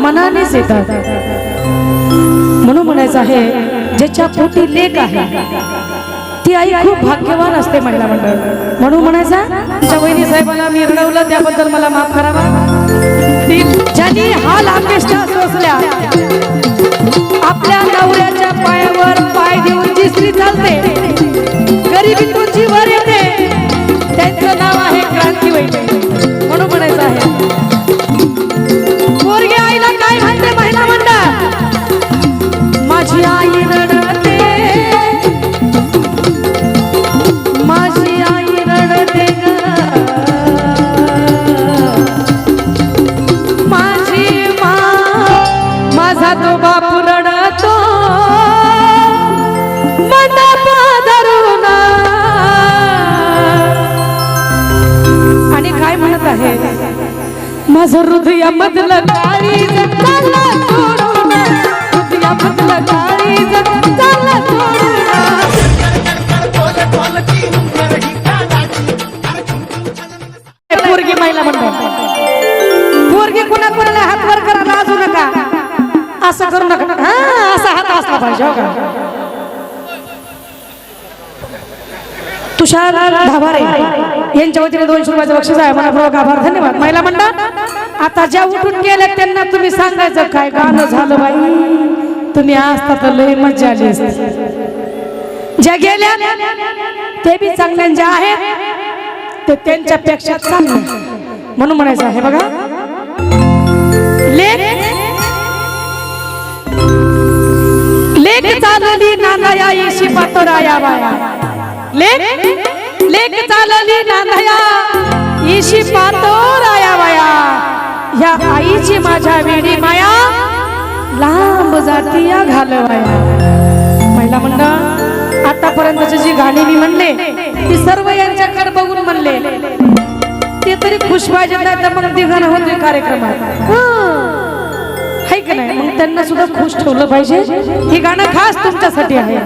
मनानेच येतात म्हणून म्हणायचं आहे ज्याच्या पोटी लेख आहे ती आई खूप भाग्यवान असते महिला मंडळ. म्हणून म्हणायचा तुमच्या वहिनी साहेबांना मी रडवलं त्याबद्दल मला माफ करावा. ती ज्यांनी हा अपेक्षा सोसल्या आपल्या नवऱ्याच्या पायावर पाय देऊन जी स्त्री चालते. गरिबीतून जी वर येते. त्यांचं नाव आहे क्रांती वैद्य माझी आई रडते. माझी आई रडते माझी मा माझा तो बाप रडतो. आणि काय म्हणत आहे? माझं हृदयामधलं काळीज हृदया सोडून हृदयामधलं पोरगी महिला म्हणतो पोरगी कुणा कुणाला हात वर करा लाजू नका. असं करू नका हा असा हात असला पाहिजे हो का? तुषार धाबारे यांच्या वतीने दोनशे रुपयाचं बक्षीस आहे. मनापूर्वक आभार धन्यवाद. महिला मंडळ आता ज्या उठून गेल्या त्यांना तुम्ही सांगायचं काय? गाणं झालं बाई. तुम्ही असता तर लय मजा आली असते ज्या गेल्या ते बी चांगल्या ज्या आहेत ते त्यांच्या पेक्षा चांगले. म्हणून म्हणायचं आहे बघा. लेख लेख चालली नांदया येशी पातोराया बाया. लेख लेख चालली नांदया येशी पातोराया बाया. ह्या आईची माझ्या वेळी माया लांब जातीया घालवाया. महिला मंडळ आतापर्यंतची जी गाणी मी म्हणले ती सर्व यांच्याकडे बघून म्हणले. ते तरी खुश पाहिजे नाही तर मग दिघाणं होते कार्यक्रमात. आहे का नाही? मग त्यांना सुद्धा खुश ठेवलं पाहिजे. हे गाणं खास तुमच्यासाठी आहे.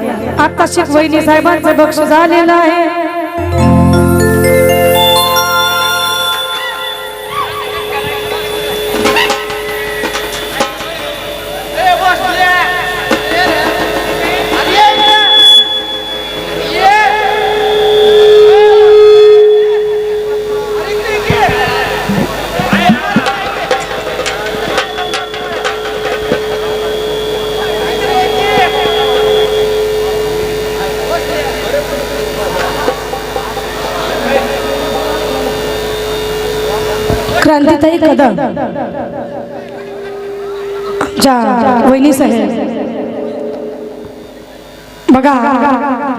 आता शिक वहिनी साहेबांचं बक्ष झालेलं आहे. आमच्या वहिनी साहेब. बघा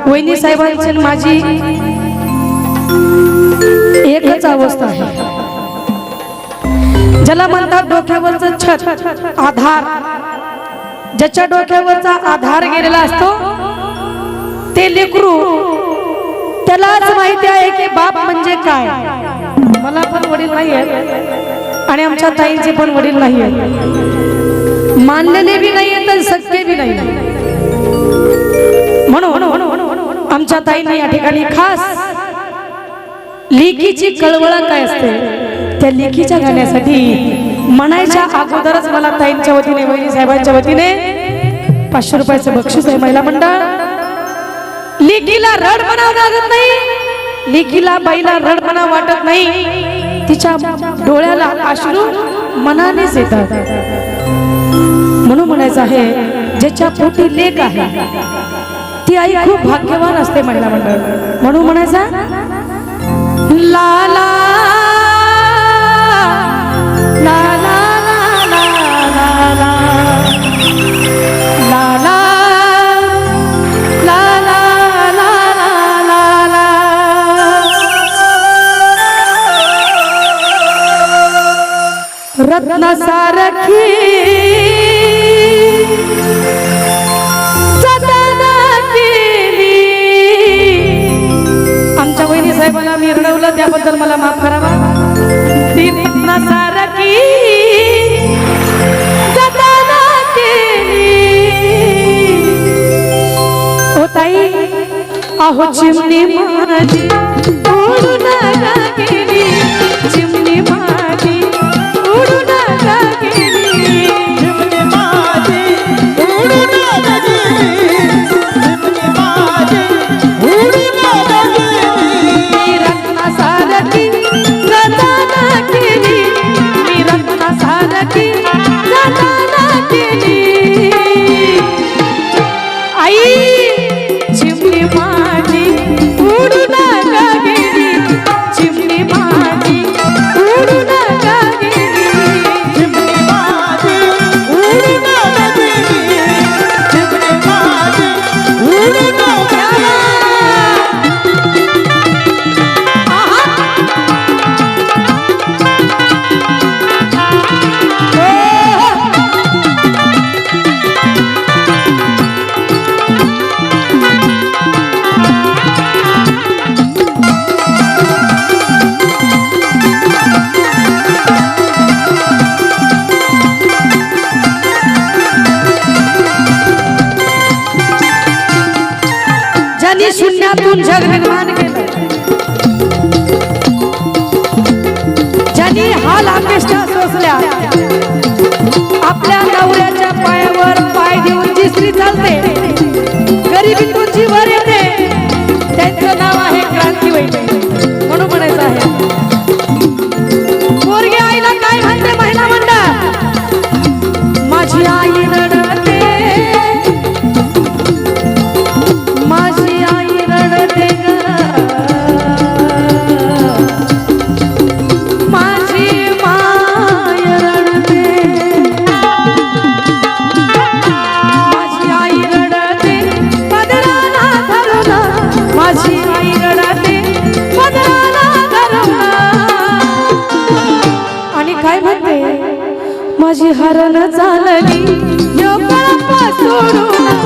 वहिनी साहेबांची माझी एकच अवस्था आहे. ज्याला म्हणतात डोक्यावरचं छत आधार. ज्याच्या डोक्यावरचा आधार गेलेला असतो ते लेकरू त्यालाच माहिती आहे की बाप म्हणजे काय. मला पण वडील नाही आहेत आणि आमच्या ताईंचे पण वडील नाही आहेत मानलेले बी नाही आहेत सत्य बी नाही. म्हणून आमच्या ताईंनी या ठिकाणी खास लेखीची कळवळ काय असते? त्या लेखीच्या गाण्यासाठी म्हणायच्या अगोदरच मला ताईंच्या वतीने वहिनी साहेबांच्या वतीने पाचशे रुपयाचं बक्षीस आहे महिला मंडळ. लेखीला रड म्हणावं लागत नाही. लेखीला बाईला रड वाटत नाही. तिच्या डोळ्याला अश्रू मनानेच येतात. म्हणून म्हणायचं आहे ज्याच्या पोटी लेख आहे ती आई खूप भाग्यवान असते महिला मंडळ म्हणून म्हणायचा लाला रत्न सारखी साहेबांना त्याबद्दल मला माफ करावा. ती सारखी ओ ताई अहो चिमणी माझी चिमणी माझी माझी हरण चालली. या पळपा सोडून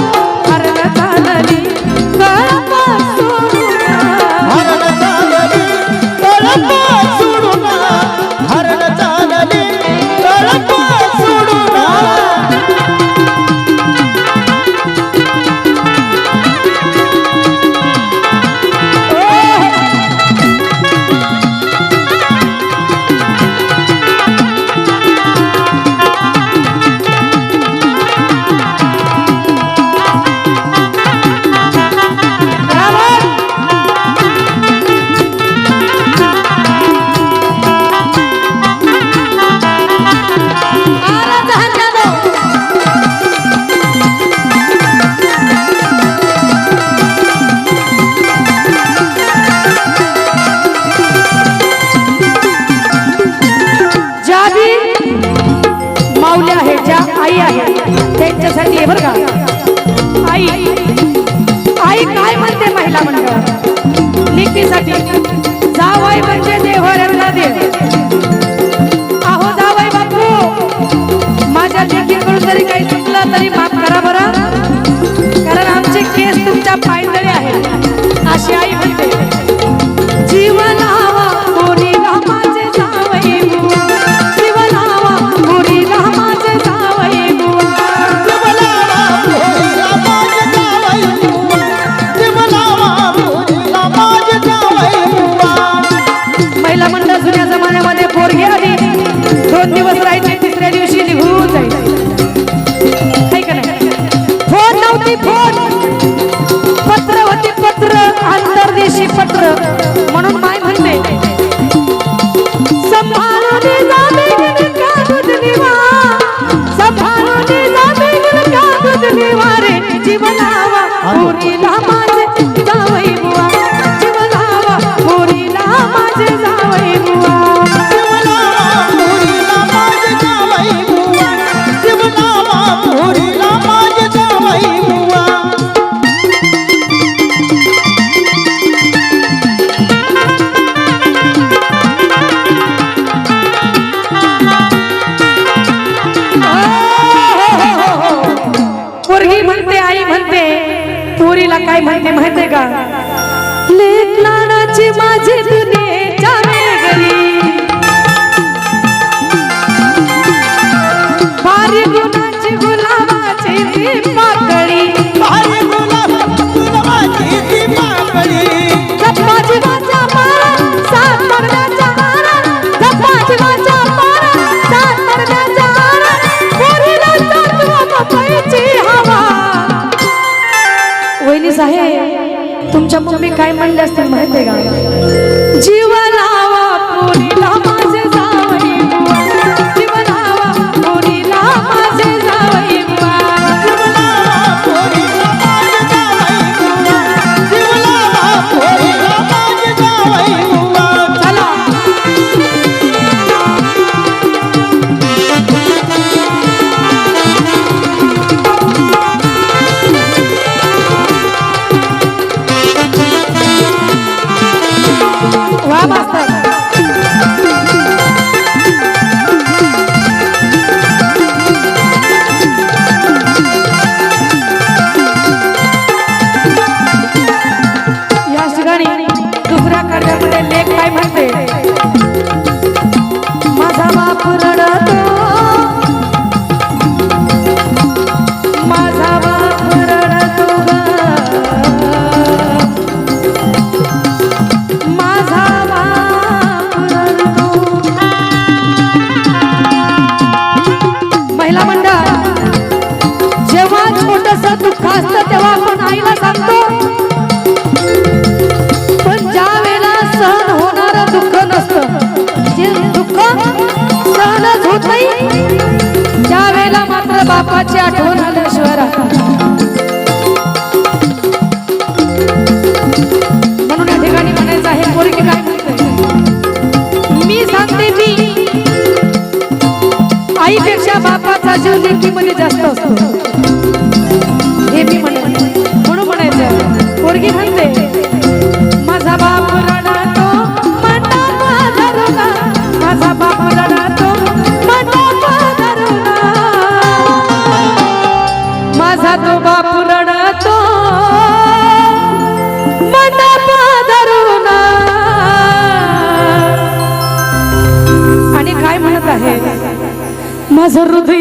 da paz যেতে तुमच्या मम्मी काय म्हणले असतील माहिती का? जीवना সেফটি বলে যা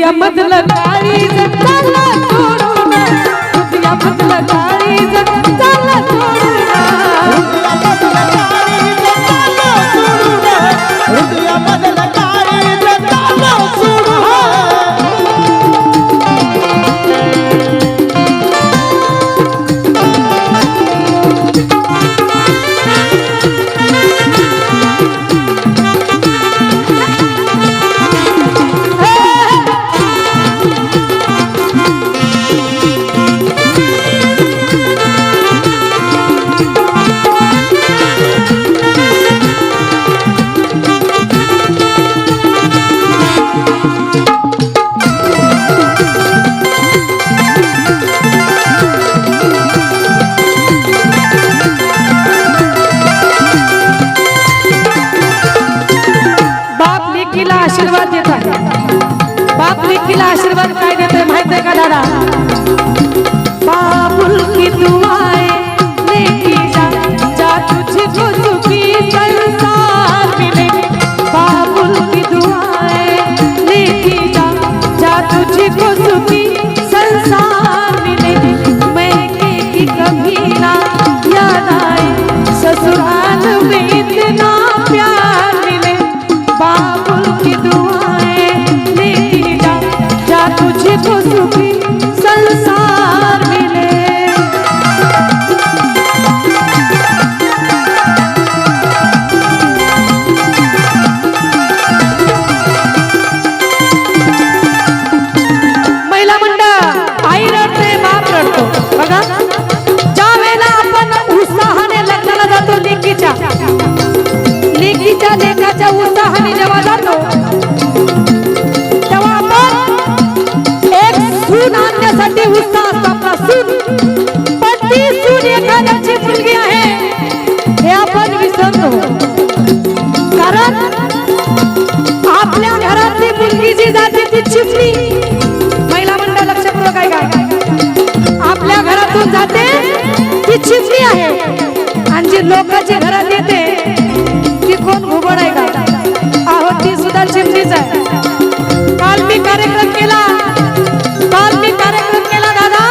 गमतलं काळी বুঝে বসু ती चिमणी महिला मंडळ लक्षपूर्वक काय काय आपल्या घरातून जाते ती चिमणी आहे. आणि जी लोकांची घरात येते ती कोण घुबड आहे का? आहो ती सुद्धा चिमणीच आहे. काल मी कार्यक्रम केला. काल मी कार्यक्रम केला दादा.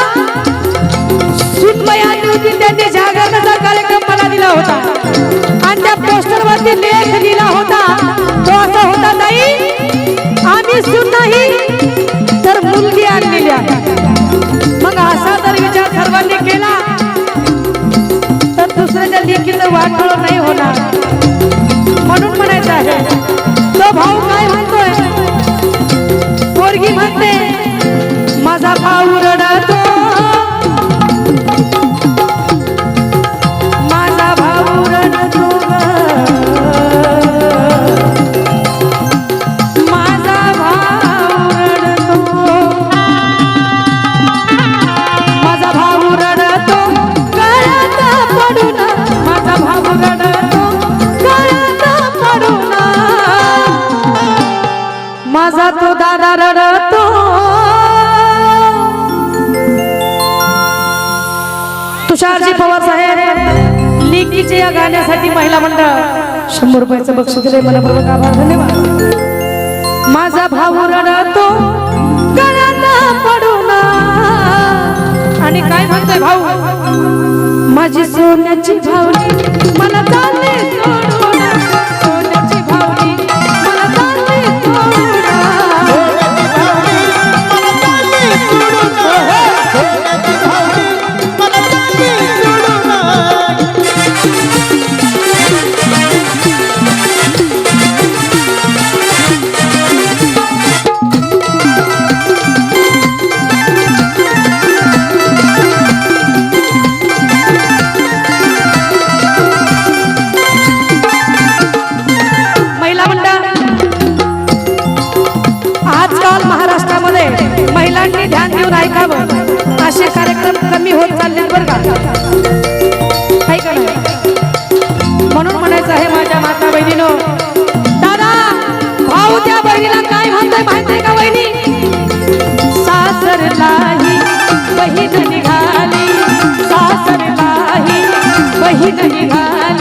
सुटमय होती त्यांनी जागरणाचा कार्यक्रम मला दिला होता. आणि त्या पोस्टरवरती लेख दिला होता. तो असा होता नाही कुछ नहीं या गाण्यासाठी महिला मंडळ शंभर रुपयाचं बक्षीस दिले मला. मनपूर्वक आभार धन्यवाद. माझा भाऊ रडतो पडून. आणि काय म्हणतोय भाऊ? माझी सोन्याची भाऊ मला भाऊ त्या बहिणीला काय म्हणतोय माहीत का बहिणी सासरलाही बहीण निघाली. सासरलाही बहीण निघाली.